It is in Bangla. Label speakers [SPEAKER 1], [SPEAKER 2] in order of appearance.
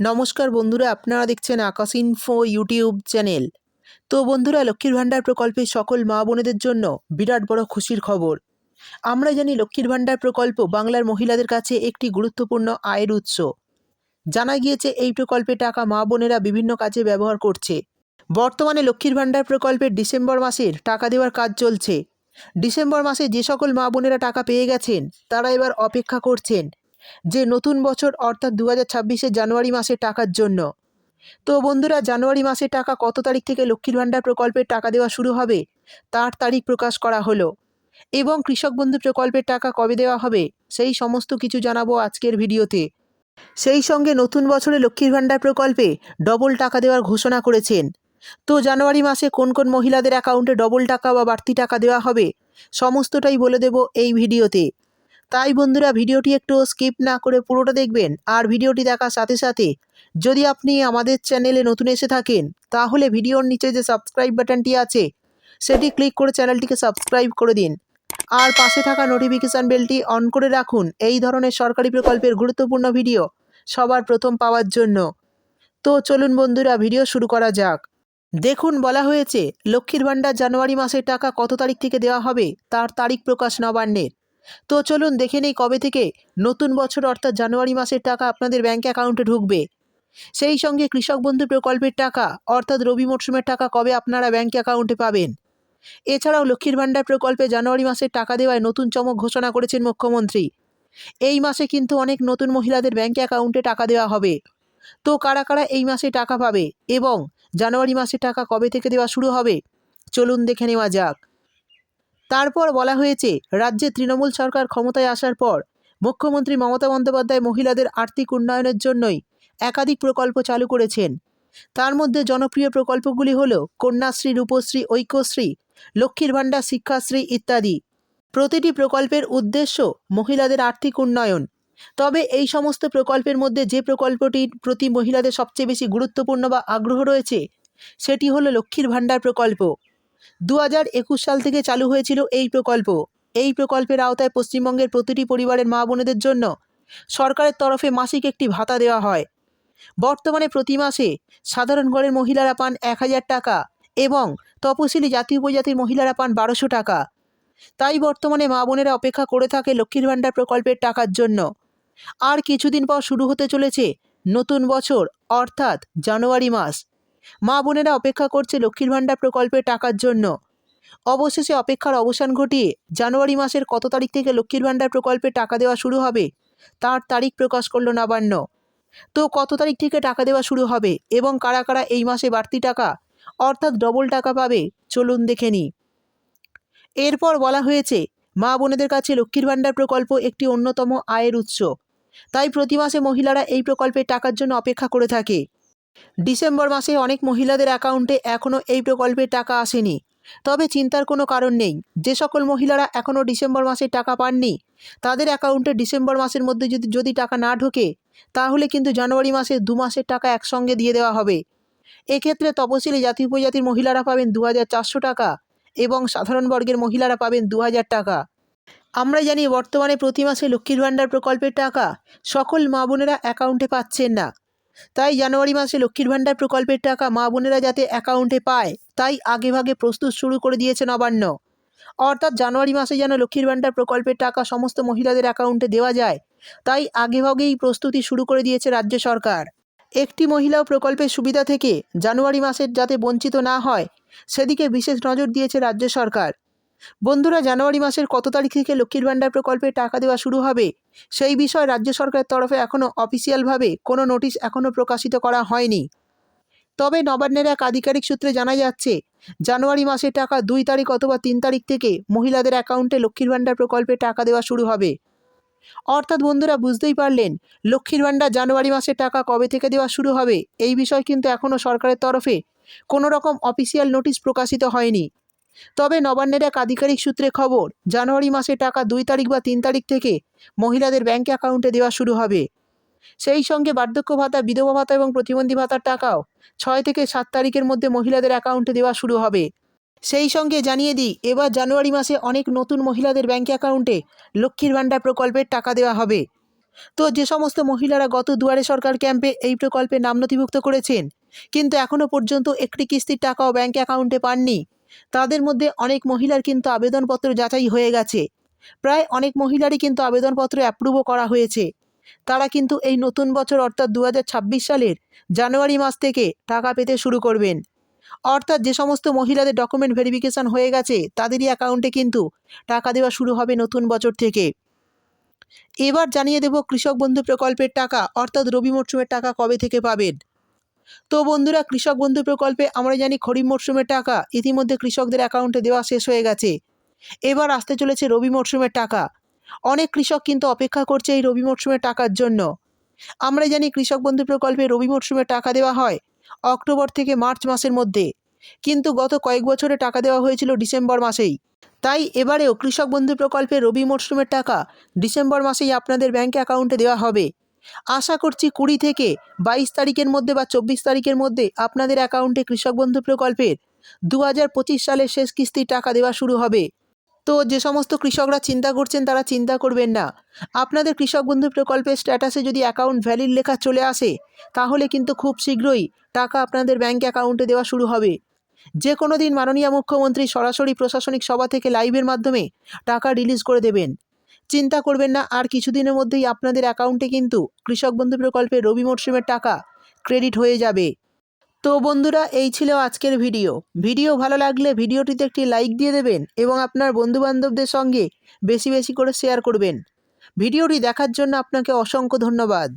[SPEAKER 1] নমস্কার বন্ধুরা, আপনারা দেখছেন আকাশ ইনফো ইউটিউব চ্যানেল তো বন্ধুরা, লক্ষ্মীর ভাণ্ডার প্রকল্পে সকল মা বোনেদের জন্য বিরাট বড় খুশির খবর। আমরা জানি লক্ষ্মীর ভাণ্ডার প্রকল্প বাংলার মহিলাদের কাছে একটি গুরুত্বপূর্ণ আয়ের উৎস। জানা গিয়েছে, এই প্রকল্পে টাকা মা বোনেরা বিভিন্ন কাজে ব্যবহার করছে। বর্তমানে লক্ষ্মীর ভাণ্ডার প্রকল্পের ডিসেম্বর মাসের টাকা দেওয়ার কাজ চলছে। ডিসেম্বর মাসে যে সকল মা বোনেরা টাকা পেয়ে গেছেন, তারা এবার অপেক্ষা করছেন। যে নতুন বছর অর্থাৎ দু হাজার জানুয়ারি মাসে টাকার জন্য। তো বন্ধুরা, জানুয়ারি মাসের টাকা কত তারিখ থেকে লক্ষ্মীর ভাণ্ডার প্রকল্পের টাকা দেওয়া শুরু হবে, তার তারিখ প্রকাশ করা হলো। এবং কৃষক বন্ধু প্রকল্পের টাকা কবে দেওয়া হবে, সেই সমস্ত কিছু জানাব আজকের ভিডিওতে। সেই সঙ্গে নতুন বছরে লক্ষ্মীর ভাণ্ডার প্রকল্পে ডবল টাকা দেওয়ার ঘোষণা করেছেন। তো জানুয়ারি মাসে কোন কোন মহিলাদের অ্যাকাউন্টে ডবল টাকা বা বাড়তি টাকা দেওয়া হবে, সমস্তটাই বলে দেব এই ভিডিওতে। তাই বন্ধুরা ভিডিওটি একটু স্কিপ না করে পুরোটা দেখবেন আর ভিডিওটি দেখার সাথে সাথে যদি আপনি আমাদের চ্যানেলে নতুন এসে থাকেন, তাহলে ভিডিওর নিচে যে সাবস্ক্রাইব বাটনটি আছে, সেটি ক্লিক করে চ্যানেলটিকে সাবস্ক্রাইব করে দিন। আর পাশে থাকা নোটিফিকেশান বেলটি অন করে রাখুন। এই ধরনের সরকারি প্রকল্পের গুরুত্বপূর্ণ ভিডিও সবার প্রথম পাওয়ার জন্য। তো চলুন বন্ধুরা, ভিডিও শুরু করা যাক। দেখুন, বলা হয়েছে, লক্ষ্মীর ভাণ্ডার জানুয়ারি মাসের টাকা কত তারিখ থেকে দেওয়া হবে? তার তারিখ প্রকাশ নবান্নের। তো চলুন দেখে নেই কবে থেকে নতুন বছর অর্থাৎ জানুয়ারি মাসের টাকা আপনাদের ব্যাঙ্ক অ্যাকাউন্টে ঢুকবে। সেই সঙ্গে কৃষক বন্ধু প্রকল্পের টাকা অর্থাৎ রবি মরশুমের টাকা কবে আপনারা ব্যাঙ্ক অ্যাকাউন্টে পাবেন? এছাড়াও লক্ষ্মীর ভাণ্ডার প্রকল্পে জানুয়ারি মাসের টাকা দেওয়ায় নতুন চমক ঘোষণা করেছেন মুখ্যমন্ত্রী। এই মাসে কিন্তু অনেক নতুন মহিলাদের ব্যাঙ্ক অ্যাকাউন্টে টাকা দেওয়া হবে। তো কারা কারা এই মাসে টাকা পাবে এবং জানুয়ারি মাসে টাকা কবে থেকে দেওয়া শুরু হবে? চলুন দেখে নেওয়া যাক। তারপর বলা হয়েছে, রাজ্যে তৃণমূল সরকার ক্ষমতায় আসার পর মুখ্যমন্ত্রী মমতা বন্দ্যোপাধ্যায় মহিলাদের আর্থিক উন্নয়নের জন্যই একাধিক প্রকল্প চালু করেছেন। তার মধ্যে জনপ্রিয় প্রকল্পগুলি হল কন্যাশ্রী, রূপশ্রী, ঐক্যশ্রী, লক্ষ্মীর ভাণ্ডার, শিক্ষাশ্রী ইত্যাদি। প্রতিটি প্রকল্পের উদ্দেশ্য মহিলাদের আর্থিক উন্নয়ন। তবে এই সমস্ত প্রকল্পের মধ্যে যে প্রকল্পটির প্রতি মহিলাদের সবচেয়ে বেশি গুরুত্বপূর্ণ বা আগ্রহ রয়েছে, সেটি হলো লক্ষ্মীর ভাণ্ডার প্রকল্প। দু হাজার একুশ সাল থেকে চালু হয়েছিল এই প্রকল্প। এই প্রকল্পের আওতায় পশ্চিমবঙ্গের প্রতিটি পরিবারের মা বোনেদের জন্য সরকারের তরফে মাসিক একটি ভাতা দেওয়া হয়। বর্তমানে প্রতি মাসে সাধারণ ঘরের মহিলারা পান এক হাজার টাকা এবং তপশিলি জাতি উপজাতির মহিলারা পান বারোশো টাকা। তাই বর্তমানে মা বোনেরা অপেক্ষা করে থাকে লক্ষ্মীর ভাণ্ডার প্রকল্পের টাকার জন্য। আর কিছুদিন পর শুরু হতে চলেছে নতুন বছর, অর্থাৎ জানুয়ারি মাস। মা বোনেরা অপেক্ষা করছে লক্ষ্মীর ভাণ্ডার প্রকল্পের টাকার জন্য। অবশেষে অপেক্ষার অবসান ঘটিয়ে জানুয়ারি মাসের কত তারিখ থেকে লক্ষ্মীর ভাণ্ডার প্রকল্পে টাকা দেওয়া শুরু হবে, তার তারিখ প্রকাশ করল নবান্ন। তো কত তারিখ থেকে টাকা দেওয়া শুরু হবে এবং কারা কারা এই মাসে বাড়তি টাকা, অর্থাৎ ডবল টাকা পাবে, চলুন দেখে নিই। এরপর বলা হয়েছে, মা বোনেদের কাছে লক্ষ্মীর ভাণ্ডার প্রকল্প একটি অন্যতম আয়ের উৎস। তাই প্রতি মাসে মহিলারা এই প্রকল্পের টাকার জন্য অপেক্ষা করে থাকে। ডিসেম্বর মাসে অনেক মহিলাদের অ্যাকাউন্টে এখনও এই প্রকল্পের টাকা আসেনি। তবে চিন্তার কোনো কারণ নেই। যে সকল মহিলারা এখনও ডিসেম্বর মাসে টাকা পাননি, তাদের অ্যাকাউন্টে ডিসেম্বর মাসের মধ্যে যদি যদি টাকা না ঢোকে, তাহলে কিন্তু জানুয়ারি মাসে দু মাসের টাকা একসঙ্গে দিয়ে দেওয়া হবে। এক্ষেত্রে তপশিলি জাতি উপজাতির মহিলারা পাবেন দু হাজার চারশো টাকা এবং সাধারণ বর্গের মহিলারা পাবেন দু হাজার টাকা। আমরা জানি বর্তমানে প্রতি মাসে লক্ষ্মীর ভাণ্ডার প্রকল্পের টাকা সকল মা বোনেরা অ্যাকাউন্টে পাচ্ছেন না। তাই জানুয়ারি মাসে লক্ষ্মীর ভাণ্ডার প্রকল্পের টাকা মা বোনেরা যাতে অ্যাকাউন্টে পায়, তাই আগেভাগে প্রস্তুত শুরু করে দিয়েছে নবান্ন। অর্থাৎ জানুয়ারি মাসে যেন লক্ষ্মীর ভাণ্ডার প্রকল্পের টাকা সমস্ত মহিলাদের অ্যাকাউন্টে দেওয়া যায়, তাই আগেভাগেই প্রস্তুতি শুরু করে দিয়েছে রাজ্য সরকার। একটি মহিলাও প্রকল্পের সুবিধা থেকে জানুয়ারি মাসের যাতে বঞ্চিত না হয়, সেদিকে বিশেষ নজর দিয়েছে রাজ্য সরকার। বন্ধুরা, জানুয়ারি মাসের কত তারিখ থেকে লক্ষ্মীর ভাণ্ডার প্রকল্পে টাকা দেওয়া শুরু হবে? সেই বিষয়ে রাজ্য সরকারের তরফে এখনও অফিসিয়ালভাবে কোনো নোটিশ এখনও প্রকাশিত করা হয়নি। তবে নবান্নের এক আধিকারিক সূত্রে জানা যাচ্ছে, জানুয়ারি মাসের টাকা দুই তারিখ অথবা তিন তারিখ থেকে মহিলাদের অ্যাকাউন্টে লক্ষ্মীর ভাণ্ডার প্রকল্পে টাকা দেওয়া শুরু হবে। অর্থাৎ বন্ধুরা, বুঝতেই পারলেন, লক্ষ্মীর ভাণ্ডার জানুয়ারি মাসের টাকা কবে থেকে দেওয়া শুরু হবে? এই বিষয় কিন্তু এখনও সরকারের তরফে কোনো রকম অফিসিয়াল নোটিশ প্রকাশিত হয়নি। তবে নবান্নের এক আধিকারিক সূত্রে খবর, জানুয়ারি মাসে টাকা দুই তারিখ বা তিন তারিখ থেকে মহিলাদের ব্যাঙ্ক অ্যাকাউন্টে দেওয়া শুরু হবে। সেই সঙ্গে বার্ধক্য ভাতা, বিধবা ভাতা এবং প্রতিবন্ধী ভাতার টাকাও ছয় থেকে সাত তারিখের মধ্যে মহিলাদের অ্যাকাউন্টে দেওয়া শুরু হবে। সেই সঙ্গে জানিয়ে দিই, এবার জানুয়ারি মাসে অনেক নতুন মহিলাদের ব্যাঙ্ক অ্যাকাউন্টে লক্ষ্মীর ভাণ্ডার প্রকল্পের টাকা দেওয়া হবে। তো যে সমস্ত মহিলারা গত দুয়ারে সরকার ক্যাম্পে এই প্রকল্পে নাম নথিভুক্ত করেছেন, কিন্তু এখনও পর্যন্ত একটি কিস্তির টাকাও ব্যাঙ্ক অ্যাকাউন্টে পাননি। তাদের মধ্যে অনেক মহিলার কিন্তু আবেদনপত্র যাচাই হয়ে গেছে। প্রায় অনেক মহিলারই কিন্তু আবেদনপত্র অ্যাপ্রুভও করা হয়েছে। তারা কিন্তু এই নতুন বছর অর্থাৎ দু হাজার ছাব্বিশ সালের জানুয়ারি মাস থেকে টাকা পেতে শুরু করবেন। অর্থাৎ যে সমস্ত মহিলাদের ডকুমেন্ট ভেরিফিকেশন হয়ে গেছে, তাদেরই অ্যাকাউন্টে কিন্তু টাকা দেওয়া শুরু হবে নতুন বছর থেকে। এবার জানিয়ে দেব কৃষক বন্ধু প্রকল্পের টাকা, অর্থাৎ রবি মরশুমের টাকা কবে থেকে পাবেন? তো বন্ধুরা, কৃষক বন্ধু প্রকল্পে আমরা জানি খরিফ মরশুমের টাকা, ইতিমধ্যে কৃষকদের অ্যাকাউন্টে দেওয়া শেষ হয়ে গেছে। এবার আসতে চলেছে রবি মরশুমের টাকা। অনেক কৃষক কিন্তু অপেক্ষা করছে এই রবি মরশুমের টাকার জন্য। আমরা জানি কৃষক বন্ধু প্রকল্পে রবি মরশুমের টাকা দেওয়া হয় অক্টোবর থেকে মার্চ মাসের মধ্যে। কিন্তু গত কয়েক বছরে টাকা দেওয়া হয়েছিল ডিসেম্বর মাসেই। তাই এবারেও কৃষক বন্ধু প্রকল্পে রবি মরশুমের টাকা ডিসেম্বর মাসেই আপনাদের ব্যাঙ্ক অ্যাকাউন্টে দেওয়া হবে। আশা করছি কুড়ি থেকে বাইশ তারিখের মধ্যে বা চব্বিশ তারিখের মধ্যে আপনাদের অ্যাকাউন্টে কৃষক বন্ধু প্রকল্পের দু হাজার পঁচিশ সালের শেষ কিস্তির টাকা দেওয়া শুরু হবে। তো যে সমস্ত কৃষকরা চিন্তা করছেন তারা চিন্তা করবেন না। আপনাদের কৃষক বন্ধু প্রকল্পের স্ট্যাটাসে যদি অ্যাকাউন্ট ভ্যালিড লেখা চলে আসে, তাহলে কিন্তু খুব শীঘ্রই টাকা আপনাদের ব্যাঙ্ক অ্যাকাউন্টে দেওয়া শুরু হবে। যে কোনো দিন মাননীয় মুখ্যমন্ত্রী সরাসরি প্রশাসনিক সভা থেকে লাইভের মাধ্যমে টাকা রিলিজ করে দেবেন। চিন্তা করবেন না, আর কিছুদিনের মধ্যেই আপনাদের অ্যাকাউন্টে কিন্তু কৃষক বন্ধু প্রকল্পে রবি মরশুমের টাকা ক্রেডিট হয়ে যাবে। তো বন্ধুরা, এই ছিল আজকের ভিডিও ভিডিও ভালো লাগলে ভিডিওটিতে একটি লাইক দিয়ে দেবেন এবং আপনার বন্ধুবান্ধবদের সঙ্গে বেশি বেশি করে শেয়ার করবেন। ভিডিওটি দেখার জন্য আপনাকে অসংখ্য ধন্যবাদ।